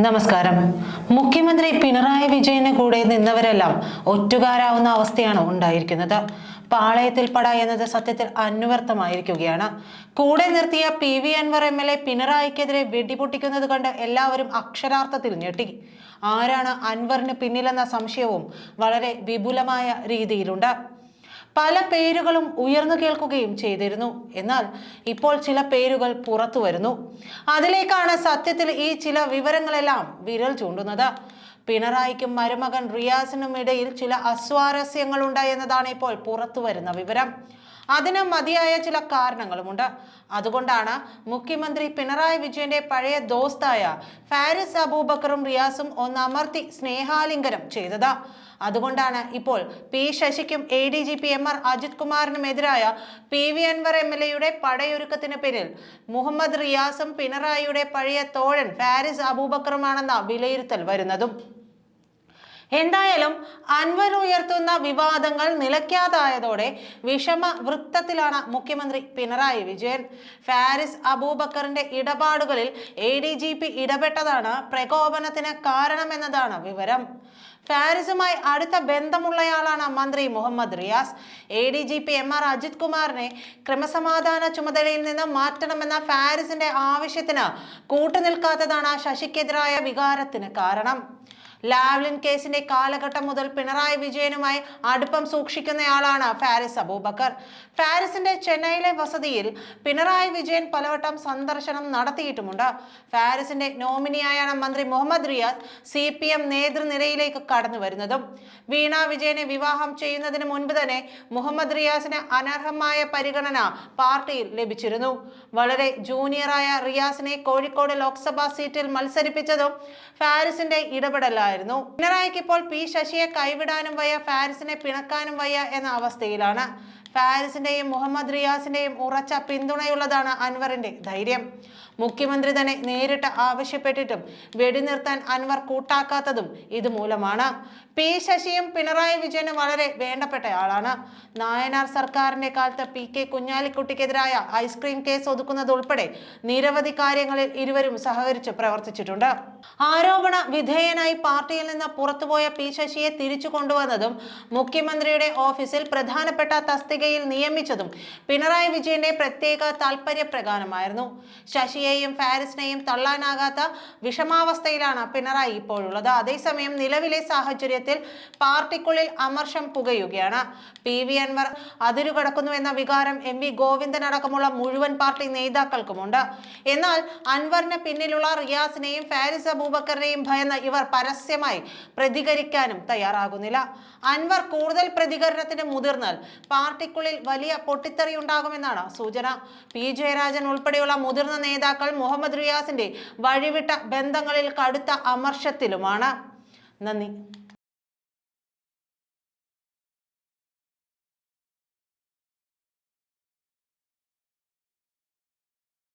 നമസ്കാരം. മുഖ്യമന്ത്രി പിണറായി വിജയന് കൂടെ നിന്നവരെല്ലാം ഒറ്റുകാരാവുന്ന അവസ്ഥയാണ് ഉണ്ടായിരിക്കുന്നത്. പാളയത്തിൽ പട എന്നത് സത്യത്തിൽ അന്വർത്ഥമായിരിക്കുകയാണ്. കൂടെ നിർത്തിയ P V Anvar M L A പിണറായിക്കെതിരെ വെടിപൊട്ടിക്കുന്നത് കണ്ട് എല്ലാവരും അക്ഷരാർത്ഥത്തിൽ ഞെട്ടി. ആരാണ് അൻവറിന് പിന്നിലെന്ന സംശയവും വളരെ വിപുലമായ രീതിയിലുണ്ട്. പല പേരുകളും ഉയർന്നു കേൾക്കുകയും ചെയ്തിരുന്നു. എന്നാൽ ഇപ്പോൾ ചില പേരുകൾ പുറത്തു വരുന്നു. അതിലേക്കാണ് സത്യത്തിൽ ഈ ചില വിവരങ്ങളെല്ലാം വിരൽ ചൂണ്ടുന്നത്. പിണറായിക്കും മരുമകൻ റിയാസിനും ഇടയിൽ ചില അസ്വാരസ്യങ്ങളുണ്ടായി എന്നതാണ് ഇപ്പോൾ പുറത്തു വരുന്ന വിവരം. അതിന് മതിയായ ചില കാരണങ്ങളുമുണ്ട്. അതുകൊണ്ടാണ് മുഖ്യമന്ത്രി പിണറായി വിജയന്റെ പഴയ ദോസ്തായ ഫാരിസ് അബൂബക്കറും റിയാസും ഒന്ന് അമർത്തി സ്നേഹാലിംഗനം ചെയ്തത്. അതുകൊണ്ടാണ് ഇപ്പോൾ P ശശിക്കും A D G P M R Ajith കുമാറിനും എതിരായ P V Anvar M L എയുടെ പടയൊരുക്കത്തിന് പിന്നിൽ മുഹമ്മദ് റിയാസും പിണറായിയുടെ പഴയ തോഴൻ ഫാരിസ് അബൂബക്കറുമാണെന്ന വിലയിരുത്തൽ വരുന്നതും. എന്തായാലും അൻവർ ഉയർത്തുന്ന വിവാദങ്ങൾ നിലയ്ക്കാതായതോടെ വിഷമ വൃത്തത്തിലാണ് മുഖ്യമന്ത്രി പിണറായി വിജയൻ. ഫാരിസ് അബൂബക്കറിന്റെ ഇടപാടുകളിൽ എ ഡി ജി പി ഇടപെട്ടതാണ് പ്രകോപനത്തിന് കാരണമെന്നതാണ് വിവരം. ഫാരിസുമായി അടുത്ത ബന്ധമുള്ളയാളാണ് മന്ത്രി Muhammad Riyas. A D G P M R Ajith കുമാറിനെ ക്രമസമാധാന ചുമതലയിൽ നിന്ന് മാറ്റണമെന്ന ഫാരിസിന്റെ ആവശ്യത്തിന് കൂട്ടുനിൽക്കാത്തതാണ് ശശിക്കെതിരായ വികാരത്തിന് കാരണം. ലാവ്ലിൻ കേസിന്റെ കാലഘട്ടം മുതൽ പിണറായി വിജയനുമായി അടുപ്പം സൂക്ഷിക്കുന്നയാളാണ് ഫാരിസ് അബൂബക്കർ. ഫാരിസിന്റെ ചെന്നൈയിലെ വസതിയിൽ പിണറായി വിജയൻ പലവട്ടം സന്ദർശനം നടത്തിയിട്ടുമുണ്ട്. ഫാരിസിന്റെ നോമിനിയായാണ് മന്ത്രി Muhammad Riyas C P M നേതൃനിരയിലേക്ക് കടന്നു വരുന്നതും. വീണ വിജയനെ വിവാഹം ചെയ്യുന്നതിന് മുൻപ് തന്നെ മുഹമ്മദ് റിയാസിന് അനർഹമായ പരിഗണന പാർട്ടിയിൽ ലഭിച്ചിരുന്നു. വളരെ ജൂനിയറായ റിയാസിനെ കോഴിക്കോട് ലോക്സഭാ സീറ്റിൽ മത്സരിപ്പിച്ചതും ഫാരിസിന്റെ ഇടപെടലായിരുന്നു പിണറായിക്ക് ഇപ്പോൾ പി ശശിയെ കൈവിടാനും വയ്യ ഫാരിസിനെ പിണക്കാനും വയ്യ എന്ന അവസ്ഥയിലാണ്. ഫാരിസിന്റെയും മുഹമ്മദ് റിയാസിന്റെയും ഉറച്ച പിന്തുണയുള്ളതാണ് അൻവറിന്റെ ധൈര്യം. മുഖ്യമന്ത്രി തന്നെ നേരിട്ട് ആവശ്യപ്പെട്ടിട്ടും വെടിനിർത്താൻ അൻവർ കൂട്ടാക്കാത്തതും ഇതുമൂലമാണ്. പി ശശിയും പിണറായി വിജയനും വളരെ വേണ്ടപ്പെട്ട ആളാണ് നായനാർ സർക്കാരിന്റെ കാലത്ത് പി കെ കുഞ്ഞാലിക്കുട്ടിക്കെതിരായ ഐസ്ക്രീം കേസ് ഒതുക്കുന്നതുൾപ്പെടെ നിരവധി കാര്യങ്ങളിൽ ഇരുവരും സഹകരിച്ച് പ്രവർത്തിച്ചിട്ടുണ്ട്. ആരോപണ വിധേയനായി പാർട്ടിയിൽ നിന്ന് പുറത്തുപോയ പി ശശിയെ തിരിച്ചു കൊണ്ടുവന്നതും മുഖ്യമന്ത്രിയുടെ ഓഫീസിൽ പ്രധാനപ്പെട്ട തസ്തികയിൽ നിയമിച്ചതും പിണറായി വിജയന്റെ പ്രത്യേക താല്പര്യപ്രകാരമായിരുന്നു ശശിയെയും ഫാരിസിനെയും തള്ളാനാകാത്ത വിഷമാവസ്ഥയിലാണ് പിണറായി ഇപ്പോഴുള്ളത്. അതേസമയം നിലവിലെ സാഹചര്യത്തിൽ പാർട്ടിക്കുള്ളിൽ അമർഷം പുകയുകയാണ്. പി. വി. അൻവർ അതിരുകടക്കുന്നു എന്ന വികാരം എം. വി. ഗോവിന്ദൻ അടക്കമുള്ള മുഴുവൻ പാർട്ടി നേതാക്കൾക്കുമുണ്ട്. എന്നാൽ അൻവറിന് പിന്നിലുള്ള റിയാസിനെയും ഫാരിസ് അബൂബക്കറിനെയും ഭയന്ന് ഇവർ പരസ്യമായി പ്രതികരിക്കാനും തയ്യാറാകുന്നില്ല. അൻവർ കൂടുതൽ പ്രതികരണത്തിന് മുതിർന്നാൽ പാർട്ടിക്കുള്ളിൽ വലിയ പൊട്ടിത്തെറി ഉണ്ടാകുമെന്നാണ് സൂചന. പി. ജയരാജൻ ഉൾപ്പെടെയുള്ള മുതിർന്ന നേതാക്കൾ മുഹമ്മദ് റിയാസിന്റെ വഴിവിട്ട ബന്ധങ്ങളിൽ കടുത്ത അമർഷത്തിലുമാണ്. നന്ദി.